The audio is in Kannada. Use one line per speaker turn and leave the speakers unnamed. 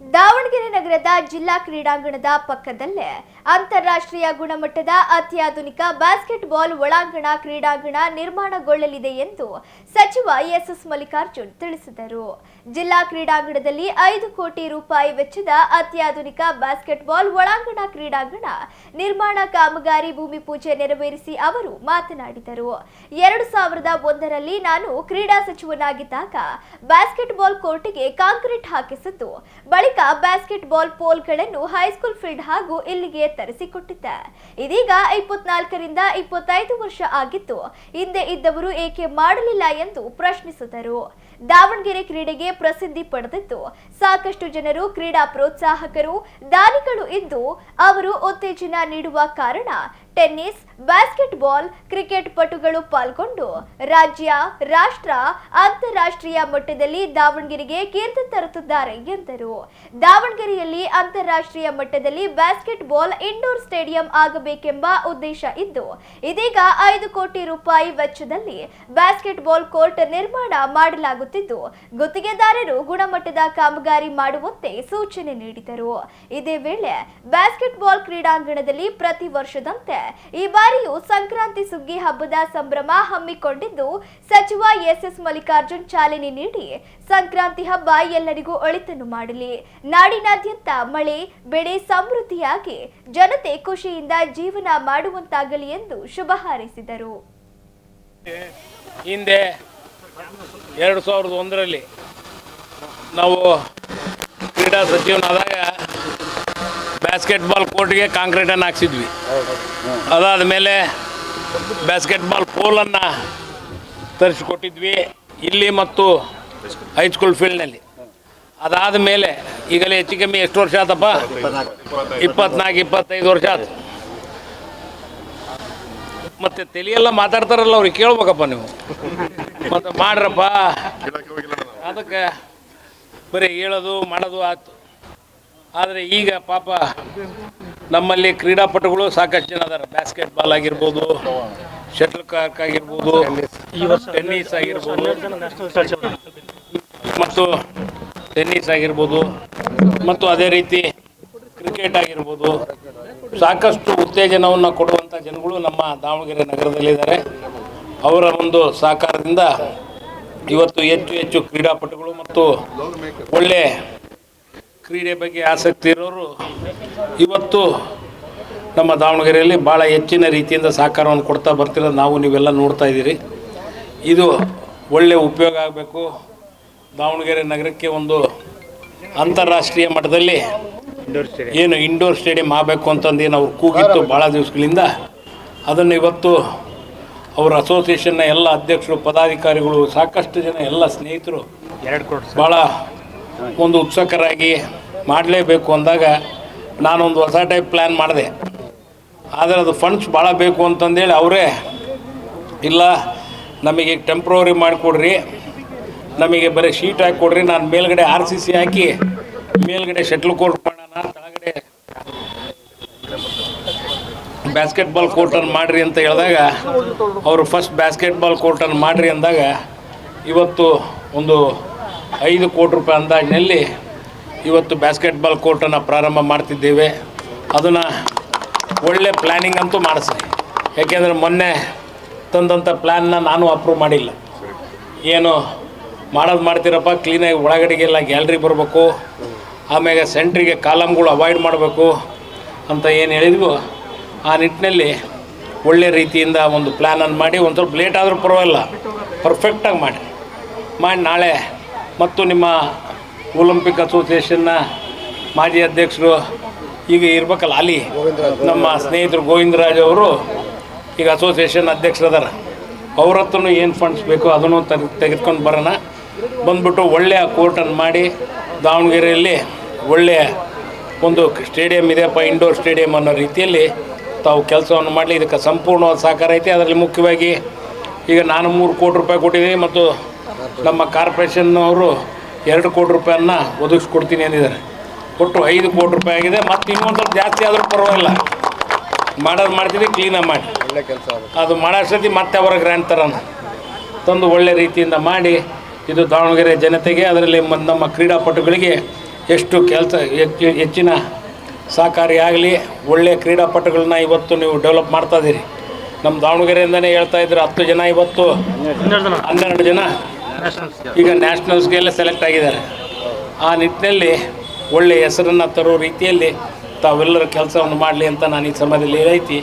ದಾವಣಗೆರೆ ನಗರದ ಜಿಲ್ಲಾ ಕ್ರೀಡಾಂಗಣದ ಪಕ್ಕದಲ್ಲೇ ಅಂತಾರಾಷ್ಟ್ರೀಯ ಗುಣಮಟ್ಟದ ಅತ್ಯಾಧುನಿಕ ಬಾಸ್ಕೆಟ್ಬಾಲ್ ಒಳಾಂಗಣ ಕ್ರೀಡಾಂಗಣ ನಿರ್ಮಾಣಗೊಳ್ಳಲಿದೆ ಎಂದು ಸಚಿವ ಎಸ್ಎಸ್ ಮಲ್ಲಿಕಾರ್ಜುನ್ ತಿಳಿಸಿದರು. ಜಿಲ್ಲಾ ಕ್ರೀಡಾಂಗಣದಲ್ಲಿ ಐದು ಕೋಟಿ ರೂಪಾಯಿ ವೆಚ್ಚದ ಅತ್ಯಾಧುನಿಕ ಬಾಸ್ಕೆಟ್ಬಾಲ್ ಒಳಾಂಗಣ ಕ್ರೀಡಾಂಗಣ ನಿರ್ಮಾಣ ಕಾಮಗಾರಿ ಭೂಮಿ ಪೂಜೆ ನೆರವೇರಿಸಿ ಅವರು ಮಾತನಾಡಿದರು. ಎರಡು ಸಾವಿರದ ಒಂದರಲ್ಲಿ ನಾನು ಕ್ರೀಡಾ ಸಚಿವನಾಗಿದ್ದಾಗ ಬಾಸ್ಕೆಟ್ಬಾಲ್ ಕೋರ್ಟ್ಗೆ ಕಾಂಕ್ರೀಟ್ ಹಾಕಿಸಿದ್ದು, ಬಳಿಕ ಬಾಸ್ಕೆಟ್ಬಾಲ್ ಪೋಲ್ಗಳನ್ನು ಹೈಸ್ಕೂಲ್ ಫೀಲ್ಡ್ ಹಾಗೂ ಇಲ್ಲಿಗೆ ತರಿಸಿಕೊಟ್ಟಿದ್ದ. ಇದೀಗ ಇಪ್ಪತ್ನಾಲ್ಕರಿಂದ ಇಪ್ಪತ್ತೈದು ವರ್ಷ ಆಗಿದ್ದು ಹಿಂದೆ ಇದ್ದವರು ಏಕೆ ಮಾಡಲಿಲ್ಲ ಎಂದು ಪ್ರಶ್ನಿಸಿದರು. ದಾವಣಗೆರೆ ಕ್ರೀಡೆಗೆ ಪ್ರಸಿದ್ಧಿ ಪಡೆದಿದ್ದು ಸಾಕಷ್ಟು ಜನರು ಕ್ರೀಡಾ ಪ್ರೋತ್ಸಾಹಕರು, ದಾನಿಗಳು ಇದ್ದು ಅವರು ಉತ್ತೇಜನ ನೀಡುವ ಕಾರಣ ಟೆನ್ನಿಸ್ ಬಾಸ್ಕೆಟ್ಬಾಲ್ ಕ್ರಿಕೆಟ್ ಪಟುಗಳು ಪಾಲ್ಗೊಂಡು ರಾಜ್ಯ, ರಾಷ್ಟ್ರ, ಅಂತಾರಾಷ್ಟ್ರೀಯ ಮಟ್ಟದಲ್ಲಿ ದಾವಣಗೆರೆಗೆ ಕೀರ್ತಿ ತರುತ್ತಿದ್ದಾರೆ ಎಂದರು. ದಾವಣಗೆರೆಯಲ್ಲಿ ಅಂತಾರಾಷ್ಟ್ರೀಯ ಮಟ್ಟದಲ್ಲಿ ಬಾಸ್ಕೆಟ್ಬಾಲ್ ಇಂಡೋರ್ ಸ್ಟೇಡಿಯಂ ಆಗಬೇಕೆಂಬ ಉದ್ದೇಶ ಇದ್ದು, ಇದೀಗ ಐದು ಕೋಟಿ ರೂಪಾಯಿ ವೆಚ್ಚದಲ್ಲಿ ಬಾಸ್ಕೆಟ್ಬಾಲ್ ಕೋರ್ಟ್ ನಿರ್ಮಾಣ ಮಾಡಲಾಗುತ್ತಿದ್ದು ಗುತ್ತಿಗೆದಾರರು ಗುಣಮಟ್ಟದ ಕಾಮಗಾರಿ ಮಾಡುವಂತೆ ಸೂಚನೆ ನೀಡಿದರು. ಇದೇ ವೇಳೆ ಬ್ಯಾಸ್ಕೆಟ್ಬಾಲ್ ಕ್ರೀಡಾಂಗಣದಲ್ಲಿ ಪ್ರತಿ ವರ್ಷದಂತೆ ಈ ಬಾರಿಯೂ ಸಂಕ್ರಾಂತಿ ಸುಗ್ಗಿ ಹಬ್ಬದ ಸಂಭ್ರಮ ಹಮ್ಮಿಕೊಂಡಿದ್ದು, ಸಚಿವ ಎಸ್ಎಸ್ ಮಲ್ಲಿಕಾರ್ಜುನ್ ಚಾಲನೆ ನೀಡಿ ಸಂಕ್ರಾಂತಿ ಹಬ್ಬ ಎಲ್ಲರಿಗೂ ಒಳಿತನ್ನು ಮಾಡಲಿ. ನಾಡಿನಾದ್ಯಂತ ಮಳೆ, ಬೆಳೆ ಸಮೃದ್ಧಿಯಾಗಿ ಜನತೆ ಖುಷಿಯಿಂದ ಜೀವನ ಮಾಡುವಂತಾಗಲಿ ಎಂದು ಶುಭ ಹಾರೈಸಿದರು.
ಹಿಂದೆ ಎರಡು ಸಾವಿರದ ಒಂದರಲ್ಲಿ ನಾವು ಕ್ರೀಡಾ ಸಚಿವನಾದಾಗ ಬ್ಯಾಸ್ಕೆಟ್ಬಾಲ್ ಕೋರ್ಟ್ಗೆ ಕಾಂಕ್ರೀಟನ್ನು ಹಾಕ್ಸಿದ್ವಿ. ಅದಾದ ಮೇಲೆ ಬ್ಯಾಸ್ಕೆಟ್ಬಾಲ್ ಪೋಲನ್ನು ತರಿಸಿಕೊಟ್ಟಿದ್ವಿ. ಇಲ್ಲಿ ಮತ್ತು ಹೈಸ್ಕೂಲ್ ಫೀಲ್ಡ್ನಲ್ಲಿ ಅದಾದ ಮೇಲೆ ಈಗಲೇ ಹೆಚ್ಚು ಕಮ್ಮಿ ಎಷ್ಟು ವರ್ಷ ಆತಪ್ಪ? ಇಪ್ಪತ್ನಾಲ್ಕು. ಇಪ್ಪತ್ತೈದು ವರ್ಷ ಆಯ್ತು ಮತ್ತೆ ತಲೆಯೆಲ್ಲ ಮಾತಾಡ್ತಾರಲ್ಲ ಅವ್ರಿಗೆ ಕೇಳ್ಬೇಕಪ್ಪ ನೀವು. ಮತ್ತೆ ಮಾಡ್ರಪ್ಪ. ಅದಕ್ಕೆ ಬರೀ ಹೇಳೋದು, ಮಾಡೋದು ಆಯ್ತು. ಆದರೆ ಈಗ ಪಾಪ ನಮ್ಮಲ್ಲಿ ಕ್ರೀಡಾಪಟುಗಳು ಸಾಕಷ್ಟು ಜನ ಅದಾರ ಬ್ಯಾಸ್ಕೆಟ್ ಬಾಲ್ ಆಗಿರ್ಬೋದು ಶಟಲ್ ಕಾರ್ಕ್ ಆಗಿರ್ಬೋದು ಟೆನ್ನಿಸ್ ಆಗಿರ್ಬೋದು. ಮತ್ತು ಟೆನ್ನಿಸ್ ಆಗಿರ್ಬೋದು, ಮತ್ತು ಅದೇ ರೀತಿ ಕ್ರಿಕೆಟ್ ಆಗಿರ್ಬೋದು. ಸಾಕಷ್ಟು ಉತ್ತೇಜನವನ್ನು ಕೊಡುವಂಥ ಜನಗಳು ನಮ್ಮ ದಾವಣಗೆರೆ ನಗರದಲ್ಲಿದ್ದಾರೆ. ಅವರ ಒಂದು ಸಹಕಾರದಿಂದ ಇವತ್ತು ಹೆಚ್ಚು ಹೆಚ್ಚು ಕ್ರೀಡಾಪಟುಗಳು ಮತ್ತು ಒಳ್ಳೆ ಕ್ರೀಡೆ ಬಗ್ಗೆ ಆಸಕ್ತಿ ಇರೋರು ಇವತ್ತು ನಮ್ಮ ದಾವಣಗೆರೆಯಲ್ಲಿ ಭಾಳ ಹೆಚ್ಚಿನ ರೀತಿಯಿಂದ ಸಹಕಾರವನ್ನು ಕೊಡ್ತಾ ಬರ್ತಿರೋದು ನಾವು ನೀವೆಲ್ಲ ನೋಡ್ತಾ ಇದ್ದೀರಿ. ಇದು ಒಳ್ಳೆ ಉಪಯೋಗ ಆಗಬೇಕು. ದಾವಣಗೆರೆ ನಗರಕ್ಕೆ ಒಂದು ಅಂತಾರಾಷ್ಟ್ರೀಯ ಮಟ್ಟದಲ್ಲಿ ಏನು ಇಂಡೋರ್ ಸ್ಟೇಡಿಯಂ ಆಗಬೇಕು ಅಂತಂದು ಏನು ಅವ್ರು ಕೂಗಿತ್ತು ಭಾಳ ದಿವಸಗಳಿಂದ? ಅದನ್ನು ಇವತ್ತು ಅವರ ಅಸೋಸಿಯೇಷನ್ನ ಎಲ್ಲ ಅಧ್ಯಕ್ಷರು ಪದಾಧಿಕಾರಿಗಳು ಸಾಕಷ್ಟು ಜನ ಎಲ್ಲ ಸ್ನೇಹಿತರು ಭಾಳ ಒಂದು ಉತ್ಸುಕರಾಗಿ ಮಾಡಲೇಬೇಕು ಅಂದಾಗ ನಾನೊಂದು ಹೊಸ ಟೈಪ್ ಪ್ಲ್ಯಾನ್ ಮಾಡಿದೆ. ಆದರೆ ಅದು ಫಂಡ್ಸ್ ಭಾಳ ಬೇಕು ಅಂತಂದೇಳಿ ಅವರೇ ಇಲ್ಲ ನಮಗೆ ಟೆಂಪ್ರವರಿ ಮಾಡಿಕೊಡ್ರಿ ನಮಗೆ ಬರೀ ಶೀಟ್ ಹಾಕಿ ಕೊಡ್ರಿ ನಾನು ಮೇಲ್ಗಡೆ ಆರ್ ಸಿ ಸಿ ಹಾಕಿ ಮೇಲ್ಗಡೆ ಶಟ್ಲ್ ಕೋರ್ಟ್ ಮಾಡೋಣ ಬ್ಯಾಸ್ಕೆಟ್ಬಾಲ್ ಕೋರ್ಟನ್ನು ಮಾಡಿರಿ ಅಂತ ಹೇಳಿದಾಗ, ಅವರು ಫಸ್ಟ್ ಬ್ಯಾಸ್ಕೆಟ್ಬಾಲ್ ಕೋರ್ಟನ್ನು ಮಾಡಿರಿ ಅಂದಾಗ, ಇವತ್ತು ಒಂದು ಐದು ಕೋಟಿ ರೂಪಾಯಿ ಅಂದಾಜಿನಲ್ಲಿ ಇವತ್ತು ಬ್ಯಾಸ್ಕೆಟ್ಬಾಲ್ ಕೋರ್ಟನ್ನು ಪ್ರಾರಂಭ ಮಾಡ್ತಿದ್ದೇವೆ. ಅದನ್ನು ಒಳ್ಳೆ ಪ್ಲ್ಯಾನಿಂಗ್ ಅಂತೂ ಮಾಡಿಸಿ ಯಾಕೆಂದರೆ ಮೊನ್ನೆ ತಂದಂಥ ಪ್ಲ್ಯಾನ್ನ ನಾನು ಅಪ್ರೂವ್ ಮಾಡಿಲ್ಲ. ಏನು, ಮಾಡೋದು ಮಾಡ್ತೀರಪ್ಪ ಕ್ಲೀನಾಗಿ ಒಳಗಡೆಗೆಲ್ಲ ಗ್ಯಾಲ್ರಿ ಬರಬೇಕು. ಆಮೇಲೆ ಸೆಂಟ್ರಿಗೆ ಕಾಲಮ್ಗಳು ಅವಾಯ್ಡ್ ಮಾಡಬೇಕು ಅಂತ ಏನು ಹೇಳಿದ್ವು ಆ ನಿಟ್ಟಿನಲ್ಲಿ ಒಳ್ಳೆ ರೀತಿಯಿಂದ ಒಂದು ಪ್ಲ್ಯಾನನ್ನು ಮಾಡಿ, ಒಂದು ಸ್ವಲ್ಪ ಲೇಟ್ ಆದರೂ ಪರವಾಗಿಲ್ಲ ಪರ್ಫೆಕ್ಟಾಗಿ ಮಾಡಿ. ಮಾಡಿ ನಾಳೆ ಮತ್ತು ನಿಮ್ಮ ಒಲಿಂಪಿಕ್ ಅಸೋಸಿಯೇಷನ್ನ ಮಾಜಿ ಅಧ್ಯಕ್ಷರು ಈಗ ಇರ್ಬೇಕಲ್ಲ, ಅಲ್ಲಿ ನಮ್ಮ ಸ್ನೇಹಿತರು ಗೋವಿಂದರಾಜ್ ಅವರು ಈಗ ಅಸೋಸಿಯೇಷನ್ ಅಧ್ಯಕ್ಷರದಾರ. ಅವ್ರ ಹತ್ರನೂ ಏನು ಫಂಡ್ಸ್ ಬೇಕು ಅದನ್ನು ತೆಗೆ ತೆಗೆದುಕೊಂಡು ಬರೋಣ. ಬಂದ್ಬಿಟ್ಟು ಒಳ್ಳೆಯ ಕೋರ್ಟನ್ನು ಮಾಡಿ, ದಾವಣಗೆರೆಯಲ್ಲಿ ಒಳ್ಳೆಯ ಒಂದು ಸ್ಟೇಡಿಯಂ ಇದೆಯಪ್ಪ ಇಂಡೋರ್ ಸ್ಟೇಡಿಯಂ ಅನ್ನೋ ರೀತಿಯಲ್ಲಿ ತಾವು ಕೆಲಸವನ್ನು ಮಾಡಲಿ ಇದಕ್ಕೆ ಸಂಪೂರ್ಣವಾದ ಸಹಕಾರ ಐತಿ. ಅದರಲ್ಲಿ ಮುಖ್ಯವಾಗಿ ಈಗ ನಾನು ಮೂರು ಕೋಟಿ ರೂಪಾಯಿ ಕೊಟ್ಟಿದ್ದೀನಿ ಮತ್ತು ನಮ್ಮ ಕಾರ್ಪೊರೇಷನ್ನವರು ಎರಡು ಕೋಟಿ ರೂಪಾಯನ್ನ ಒದಗಿಸ್ಕೊಡ್ತೀನಿ ಅಂದಿದ್ದಾರೆ. ಒಟ್ಟು ಐದು ಕೋಟಿ ರೂಪಾಯಿ ಆಗಿದೆ. ಮತ್ತು ಇನ್ನೊಂದು ಸ್ವಲ್ಪ ಜಾಸ್ತಿ ಆದರೂ ಪರವಾಗಿಲ್ಲ. ಮಾಡೋದು ಮಾಡ್ತೀವಿ ಕ್ಲೀನಾಗಿ ಮಾಡಿ. ಒಳ್ಳೆ ಕೆಲಸ ಅದು ಮಾಡೋಷ್ಟೊತ್ತಿ ಮತ್ತೆ ಅವರ ಗ್ರ್ಯಾಂಡ್ ಥರನ ತಂದು ಒಳ್ಳೆ ರೀತಿಯಿಂದ ಮಾಡಿ ಇದು ದಾವಣಗೆರೆ ಜನತೆಗೆ ಅದರಲ್ಲಿ ನಮ್ಮ ಕ್ರೀಡಾಪಟುಗಳಿಗೆ ಎಷ್ಟು ಕೆಲಸ ಹೆಚ್ಚು ಹೆಚ್ಚಿನ ಸಹಕಾರಿಯಾಗಲಿ ಒಳ್ಳೆಯ ಕ್ರೀಡಾಪಟುಗಳನ್ನ ಇವತ್ತು ನೀವು ಡೆವಲಪ್ ಮಾಡ್ತಾ ಇದ್ದೀರಿ. ನಮ್ಮ ದಾವಣಗೆರೆಯಿಂದನೇ ಹೇಳ್ತಾ ಇದ್ರು ಹತ್ತು ಜನ ಇವತ್ತು. ಹನ್ನೆರಡು ಜನ. ಈಗ ನ್ಯಾಷನಲ್ಸ್ಗೆಲ್ಲ ಸೆಲೆಕ್ಟ್ ಆಗಿದ್ದಾರೆ. ಆ ನಿಟ್ಟಿನಲ್ಲಿ ಒಳ್ಳೆಯ ಹೆಸರನ್ನು ತರೋ ರೀತಿಯಲ್ಲಿ ತಾವೆಲ್ಲರ ಕೆಲಸವನ್ನು ಮಾಡಲಿ ಅಂತ ನಾನು ಈ ಸಮಯದಲ್ಲಿ ಏನೈತಿ